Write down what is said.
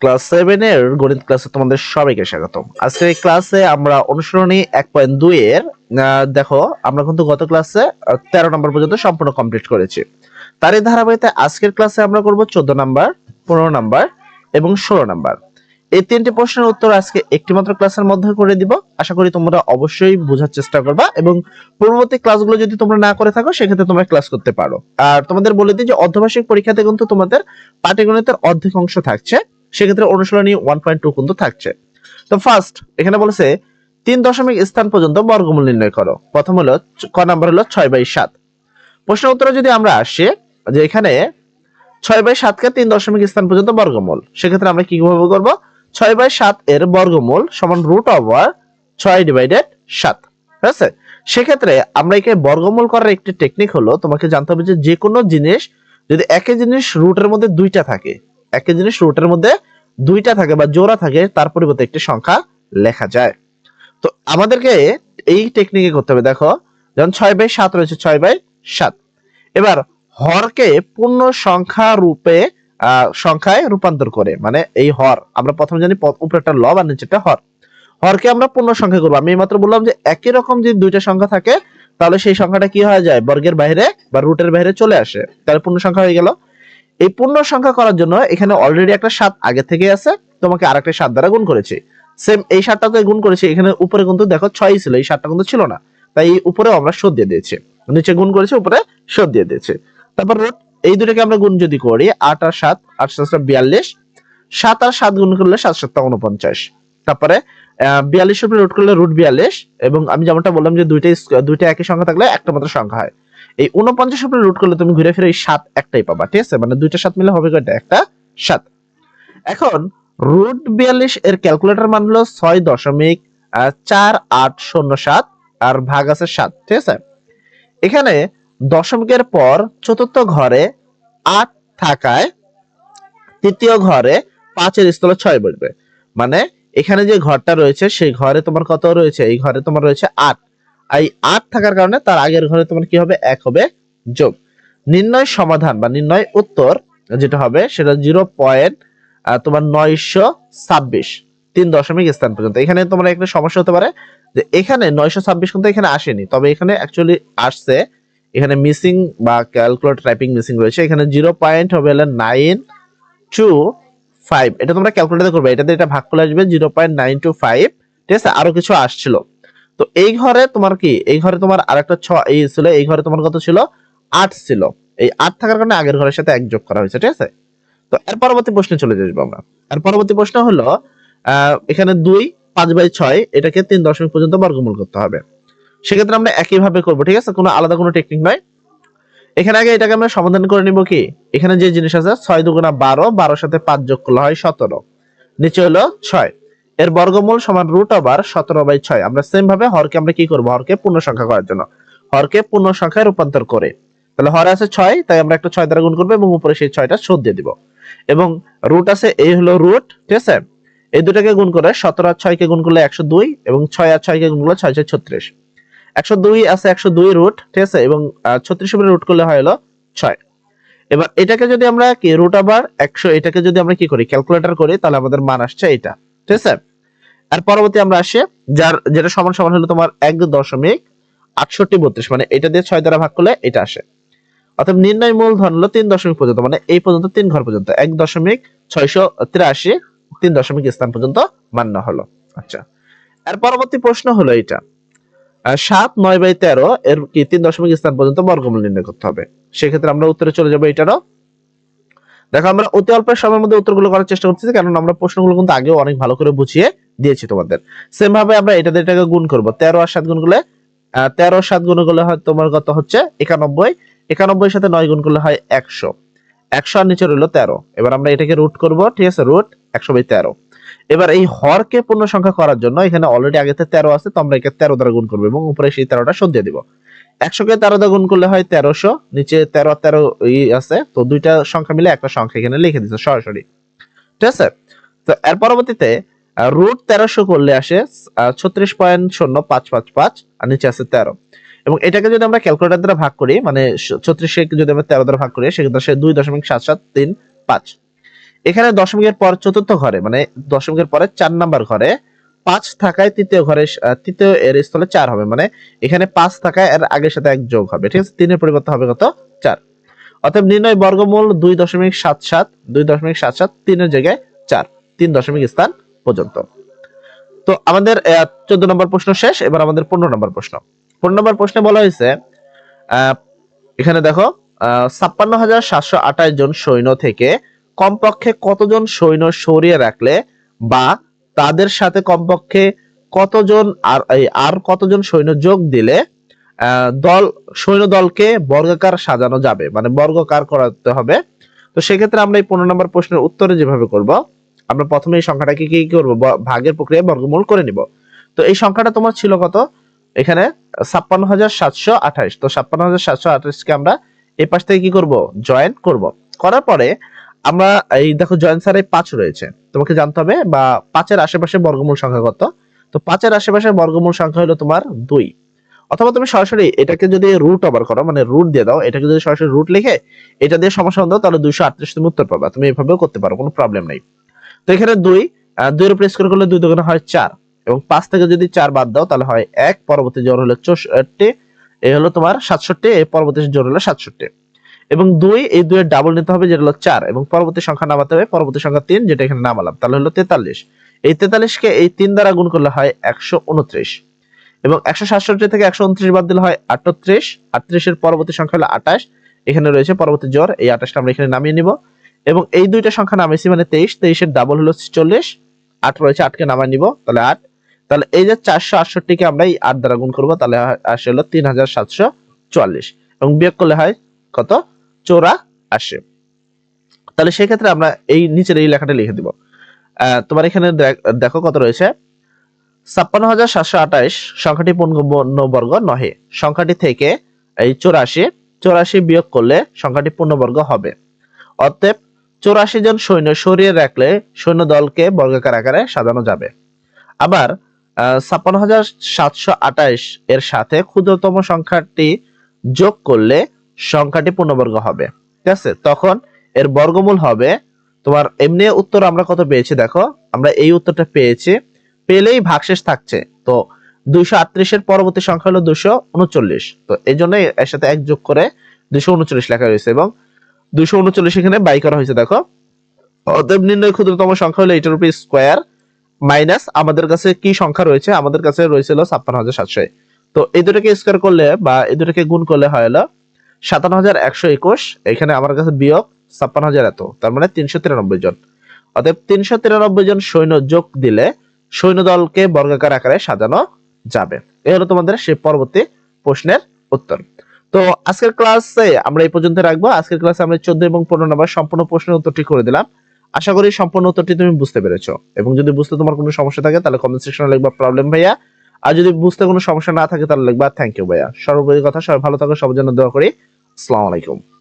Class seven এর গণিত ক্লাসে তোমাদের সবাইকে স্বাগতম। এই ক্লাসে আমরা অনুসরণী এক পয়েন্ট দুই এর দেখো, আমরা কিন্তু গত ক্লাসে তেরো নম্বর পর্যন্ত সম্পূর্ণ কমপ্লিট করেছি। তারই ধারাবাহিকতে আজকের ক্লাসে আমরা করব চোদ্দ নাম্বার, পনেরো নাম্বার এবং ষোলো নাম্বার। এই তিনটি প্রশ্নের উত্তর আজকে একটি মাত্র ক্লাসের মধ্যে করে দিব। আশা করি তোমরা অবশ্যই বোঝার চেষ্টা করবা এবং পূর্ববর্তী ক্লাসগুলো যদি তোমরা না করে থাকো, সেক্ষেত্রে তোমরা ক্লাস করতে পারো। আর তোমাদের বলে দিই যে অর্ধবার্ষিক পরীক্ষাতে কিন্তু তোমাদের পাটিগণিতের অর্ধেক অংশ থাকছে। সেক্ষেত্রে অনুশীলনী ওয়ান পয়েন্ট টু কিন্তু থাকছে। তো ফার্স্ট এখানে বলেছে, তিন দশমিক স্থান পর্যন্ত বর্গমূল নির্ণয় করো। প্রথম হলো ক নাম্বার হলো ছয় বাই সাত। প্রশ্ন উত্তরে যদি আমরা আসি, যে এখানে ছয় বাই সাতকে তিন দশমিক স্থান পর্যন্ত বর্গমূল, সেক্ষেত্রে আমরা কীভাবে করব? ছয় বাই সাত এর বর্গমূল সমান রুট ওভার ছয় ডিভাইডেড সাত। ঠিক আছে? সেক্ষেত্রে আমরা একে বর্গমূল করার একটি টেকনিক হলো, তোমাকে জানতে হবে যে যে কোনো জিনিস, যদি একই জিনিস রুটের মধ্যে দুইটা থাকে একই জিনিস রুটের মধ্যে দুইটা থাকে বা জোড়া থাকে, তার পরিবর্তে একটি সংখ্যা লেখা যায়। তো আমাদেরকে এই টেকনিকে করতে হবে। দেখো, যেমন ছয় বাই সাত রয়েছে, ছয় বাই সাত। এবার হরকে পূর্ণ সংখ্যা রূপে সংখ্যায় রূপান্তর করে মানে এই হর। আমরা প্রথম জানি প- উপরে একটা লব আর নিচে একটা হর। হরকে আমরা পূর্ণ সংখ্যা করব। আমি মাত্র বললাম যে একই রকম যদি দুইটা সংখ্যা থাকে, তাহলে সেই সংখ্যাটা কি হয়ে যায়? বর্গের বাইরে বা রুটের বাইরে চলে আসে। তাহলে পূর্ণ সংখ্যা হয়ে গেল। এই পূর্ণ সংখ্যা করার জন্য এখানে অলরেডি একটা সাত আগে থেকে আছে, তোমাকে আরেকটা সাত দ্বারা গুণ করেছি। সেম এই সাতটাকে গুণ করেছি, এখানে উপরে কিন্তু দেখো ছয় ছিল, এই সাতটা কিন্তু ছিল না। তাই এই উপরেও আমরা শোধ দিয়ে দিয়েছি। নিচে গুণ করেছি, উপরে শোধ দিয়ে দিয়েছি। তারপর এই দুটোকে আমরা গুণ যদি করি, আট আর সাত, আট সাতটা বিয়াল্লিশ। সাত আর সাত গুণ করলে সাত সাতটা উনপঞ্চাশ। তারপরে বিয়াল্লিশ উপরে রুট করলে রুট বিয়াল্লিশ এবং আমি যেমনটা বললাম যে দুইটা দুইটা একই সংখ্যা থাকলে একটা মাত্র সংখ্যা হয়। এই উনপঞ্চাশ উপরে রুট করলে তুমি ঘুরে ফিরে সাত একটাই পাবা, ঠিক আছে? মানে দুইটা সাত মিলে হবে কয়টা? একটা সাত। এখন রুট বিয়াল্লিশ এর ক্যালকুলেটর মান হলো ছয় দশমিক চার আট শূন্য সাত, আর ভাগ আছে সাত, ঠিক আছে? এখানে দশমিকের পর চতুর্থ ঘরে আট থাকায় তৃতীয় ঘরে পাঁচের স্থলে ছয় বসবে। মানে এখানে যে ঘরটা রয়েছে, সেই ঘরে তোমার কত রয়েছে? এই ঘরে তোমার রয়েছে আট। এই আট থাকার কারণে তার আগের ঘরে তোমার কি হবে? এক হবে যোগ। নির্ণয় সমাধান বা নির্ণয় উত্তর যেটা হবে সেটা জিরো পয়েন্ট তোমার নয়শো ছাব্বিশ, তিন দশমিক স্থান পর্যন্ত। এখানে তোমার একটা সমস্যা হতে পারে যে এখানে নয়শো ছাব্বিশ কিন্তু এখানে আসেনি, তবে এখানে অ্যাকচুয়ালি আসছে। এখানে মিসিং বা ক্যালকুলেটর টাইপিং মিসিং রয়েছে। এখানে জিরো পয়েন্ট হবে হলো নাইন টু ফাইভ এটা তোমরা ক্যালকুলেটর করবে। এটাতে এটা ভাগ করে আসবে zero point nine two five ঠিক আছে? আরও কিছু আসছিল। তো এই ঘরে তোমার কি? এই ঘরে তোমার আরেকটা ছ এই ছিল, এই ঘরে তোমার কত ছিল? আট ছিল। এই আট থাকার কারণে আগের ঘরের সাথে এক যোগ করা হয়েছে, ঠিক আছে? তো এর পরবর্তী প্রশ্নে চলে যাব আমরা। এর পরবর্তী প্রশ্ন হলো এখানে দুই, পাঁচ বাই ছয়, এটাকে তিন দশমিক পর্যন্ত বর্গমূল করতে হবে। সেক্ষেত্রে আমরা একইভাবে করব, ঠিক আছে? কোনো আলাদা কোনো টেকনিক নয়। এখানে আগে এটাকে আমরা সমাধান করে নিব কি? এখানে যে জিনিস আছে, ছয় দুগুণা বারো, বারোর সাথে পাঁচ যোগ করলে হয় সতেরো। নিচে হলো ছয়। এর বর্গমূল সমান রুট ওভার সতেরো বাই ছয়। আমরা সেম ভাবে হরকে আমরা কি করব? হরকে পূর্ণ সংখ্যা করার জন্য। হরকে পূর্ণ সংখ্যায় রূপান্তর করে। তাহলে হর আছে ছয়, তাই আমরা একটা ছয় দ্বারা গুণ করব এবং উপরে সেই ছয়টা শোধ দিয়ে দিব। এবং রুট আছে, এই হলো রুট ঠিক আছে? এই দুটাকে গুণ করে সতেরো আর ছয়কে গুণ করলে একশো দুই এবং ছয় আর ছয়কে গুণ করলে ছয় ছয় ছত্রিশ। একশো দুই আছে, একশো দুই রুট ঠিক আছে? এবং ছত্রিশ উপরে রুট করলে হয় হলো ছয়। এবার এটাকে যদি আমরা কি রুট আবার একশো, এটাকে যদি আমরা কি করি ক্যালকুলেটর করি, তাহলে আমাদের মান আসছে এটা ঠিক আছে? আর পরবর্তী আমরা আসি, যার, যেটা সমান সমান হলো তোমার এক দশমিক আটষট্টি বত্রিশ মানে এটা দিয়ে ছয় দ্বারা ভাগ করলে এটা আসে। অর্থাৎ নির্ণয় মূলধন হলো তিন দশমিক পর্যন্ত মানে এই পর্যন্ত তিন ঘর পর্যন্ত, এক দশমিক ছয়শো তিরাশি, তিন দশমিক স্থান পর্যন্ত মান্য হলো। আচ্ছা এর পরবর্তী প্রশ্ন হলো এটা সাত, নয় বাই তেরো, এর কি তিন দশমিক স্থান পর্যন্ত বর্গমূল নির্ণয় করতে হবে? সেক্ষেত্রে আমরা উত্তরে চলে যাব এটারও দেখো, আমরা অতি অল্প সময়ের মধ্যে উত্তরগুলো করার চেষ্টা করতেছি কারণ আমরা প্রশ্নগুলো কিন্তু আগেও অনেক ভালো করে বুঝিয়ে দিয়েছি তোমাদের। সেম ভাবে আমরা এটা দিয়ে এটাকে গুণ করব। তেরো আর সাত গুণ করলে তেরো সাত গুণ করলে হয় তোমার কত হচ্ছে? একানব্বই। একানব্বই সাথে নয় গুণ করলে হয় একশো। একশো আর নিচে রইল তেরো। এবার আমরা এটাকে রুট করব, ঠিক আছে? রুট একশো বাই তেরো। এবার এই হরকে পূর্ণ সংখ্যা করার জন্য এখানে অলরেডি আগেতে তেরো আছে, তো আমরা একে তেরো দ্বারা গুণ করব এবং উপরে সেই তেরোটা দিয়ে দিব। একশোকে তেরো দ্বারা গুণ করলে হয় তেরোশো, নিচে তেরো তেরো ই আছে, তো দুইটা সংখ্যা মিলে একটা সংখ্যা এখানে লিখে দিচ্ছে সরাসরি। ঠিক আছে? তো এর পরবর্তীতে রুট তেরোশো করলে আসে ছত্রিশ পয়েন্ট শূন্য পাঁচ পাঁচ পাঁচ, আর নিচে আছে তেরো। এবং এটাকে যদি আমরা ক্যালকুলেটর দ্বারা ভাগ করি মানে ছত্রিশে যদি আমরা তেরো দ্বারা ভাগ করি, সেক্ষেত্রে সে দুই দশমিক সাত সাত তিন পাঁচ। এখানে দশমিকের পর চতুর্থ ঘরে মানে দশমিকের পরে চার নাম্বার ঘরে, পাঁচ থাকায় তৃতীয় ঘরে তৃতীয় এর স্থলে চার হবে মানে এখানে পাঁচ থাকায় এর আগের সাথে এক যোগ হবে, ঠিক আছে? তিনের পরিবর্তে হবে কত? চার। অতএব নির্ণয় বর্গমূল দুই দশমিক সাত সাত, দুই দশমিক সাত সাত, তিনের জায়গায় চার, তিন দশমিক স্থান পর্যন্ত। তো আমাদের চোদ্দ নম্বর প্রশ্ন শেষ, এবার আমাদের পনেরো নম্বর প্রশ্ন। পনেরো নম্বর প্রশ্নে বলা হয়েছে এখানে দেখো ছাপ্পান্ন হাজার সাতশো আঠাশ জন সৈন্য থেকে কমপক্ষে কতজন সৈন্য সরিয়ে রাখলে বা তাদের সাথে কমপক্ষে কতজন আর আর কতজন সৈন্য যোগ দিলে দল, সৈন্য দলকে বর্গাকার সাজানো যাবে? মানে বর্গকার করাতে হবে। তো সেক্ষেত্রে আমরা এই পনেরো নম্বর প্রশ্নের উত্তরে যেভাবে করব আমরা প্রথমে এই সংখ্যাটাকে কি করব? ভাগের প্রক্রিয়ায় বর্গমূল করে নিব। তো এই সংখ্যাটা তোমার ছিল কত? এখানে ছাপ্পান্ন হাজার সাতশো আঠাশ তো ছাপ্পান্ন হাজার সাতশো আঠাশকে আমরা এই পাশ থেকে কি করব? জয়েন করব। করার পরে আমরা এই দেখো জয়েন সারে পাঁচ রয়েছে। তোমাকে জানতে হবে, বা পাঁচের আশেপাশে বর্গমূল সংখ্যা কত? তো পাঁচের আশেপাশে বর্গমূল সংখ্যা হলো তোমার দুই। অথবা তুমি সরাসরি এটাকে যদি রুট ওভার করো মানে রুট দিয়ে দাও, এটাকে যদি সরাসরি রুট লিখে, এটা দিয়ে সমস্যা দাও তাহলে দুইশো আটত্রিশ তুমি উত্তর পাবা। তুমি এভাবেও করতে পারো, কোনো প্রবলেম নেই। তো এখানে দুই দুইয়ের উপরে স্কোর করলে দুই দোকানে হয় চার। এবং পাঁচ থেকে যদি চার বাদ দাও, তাহলে হয় এক, পরবর্তী জোর হলো চৌষট্টি এই হলো তোমার সাতষট্টি এই পরবর্তী জোর হলো সাতষট্টি। এবং দুই, এই দুইয়ের ডাবল নিতে হবে, যেটা হলো চার, এবং পরবর্তী সংখ্যা নামাতে হবে, পরবর্তী সংখ্যা তিন, যেটা এখানে নামালাম, তাহলে হলো তেতাল্লিশ। এই তেতাল্লিশকে এই তিন দ্বারা গুণ করলে হয় একশো উনত্রিশ। এবং একশো সাতষট্টি থেকে একশো উনত্রিশ বাদ দিলে হয় আটত্রিশ। আটত্রিশের পরবর্তী সংখ্যা হলো আঠাশ। এখানে রয়েছে পরবর্তী জোর এই আঠাশটা আমরা এখানে নামিয়ে নিব। এবং এই দুইটা সংখ্যা নামিয়েছি মানে তেইশ, তেইশের ডাবল হলো চল্লিশ আট রয়েছে, আটকে নামায় নিব, তাহলে আট। তাহলে এই যে চারশো আটষট্টিকে আমরা এই আট দ্বারা গুণ করব, তাহলে আসে হলো তিন হাজার সাতশো চুয়াল্লিশ। এবং বিয়োগ করলে হয় কত? চোরা আসে তাহলে সেক্ষেত্রে আমরা এই নিচের এই লেখাটা লিখে দিব। তোমার এখানে দেখ- কত রয়েছে। ছাপ্পান্ন হাজার সাতশো আঠাশ সংখ্যাটি পূর্ণবর্গ নহে। সংখ্যাটি থেকে এই চৌরাশি চৌরাশি বিয়োগ করলে সংখ্যাটি পূর্ণবর্গ হবে। অতএব চৌরাশি জন সৈন্য সরিয়ে রাখলে সৈন্য দলকে বর্গাকার আকারে সাজানো যাবে। আবার ছাপ্পান্ন হাজার সাতশো আঠাশ এর সাথে ক্ষুদ্রতম সংখ্যাটি যোগ করলে সংখ্যাটি পূর্ণবর্গ হবে। ঠিক আছে? তখন এর বর্গমূল হবে, তোমার এমনি উত্তর আমরা কত পেয়েছি দেখো? আমরা এই উত্তরটা পেয়েছি, পেলেই ভাগশেষ থাকছে। তো দুইশো আটত্রিশের পরবর্তী সংখ্যা হলো দুশো উনচল্লিশ। তো এই জন্য এর সাথে এক যোগ করে দুশো উনচল্লিশ লেখা হয়েছে এবং দুশো উনচল্লিশ এখানে বাই করা হয়েছে, দেখো। অতএব নির্ণয় ক্ষুদ্রতম সংখ্যা হলো স্কোয়ার মাইনাস আমাদের কাছে কি সংখ্যা রয়েছে? আমাদের কাছে ছাপ্পান্ন হাজার সাতশো। তো এই স্কোয়ার করলে বা এই গুণ করলে হয় হলো সাতান্ন হাজার একশো একুশ। এখানে আমার কাছে বিয়োগ ছাপ্পান্ন হাজার এত, তার মানে তিনশো তিরানব্বই জন। অতএব তিনশো তিরানব্বই জন সৈন্য যোগ দিলে সৈন্য দলকে বর্গাকার আকারে সাজানো যাবে। এই হলো তোমাদের সেই পরবর্তী প্রশ্নের উত্তর। তো আজকের ক্লাসে আমরা এই পর্যন্ত রাখব। আজকের ক্লাসে আমরা চোদ্দ এবং পনেরো নম্বর সম্পূর্ণ প্রশ্নের উত্তরটি করে দিলাম। আশা করি সম্পূর্ণ উত্তরটি তুমি বুঝতে পেরেছ। এবং যদি বুঝতে তোমার কোনো সমস্যা থাকে, তাহলে কমেন্ট সেকশনে লিখবা প্রবলেম ভাইয়া। আর যদি বুঝতে কোনো সমস্যা না থাকে, তাহলে লিখবা থ্যাংক ইউ ভাইয়া। সর্বোপরি কথা, সবাই ভালো থাকো, সবার জন্য দোয়া করি। আসসালামু আলাইকুম।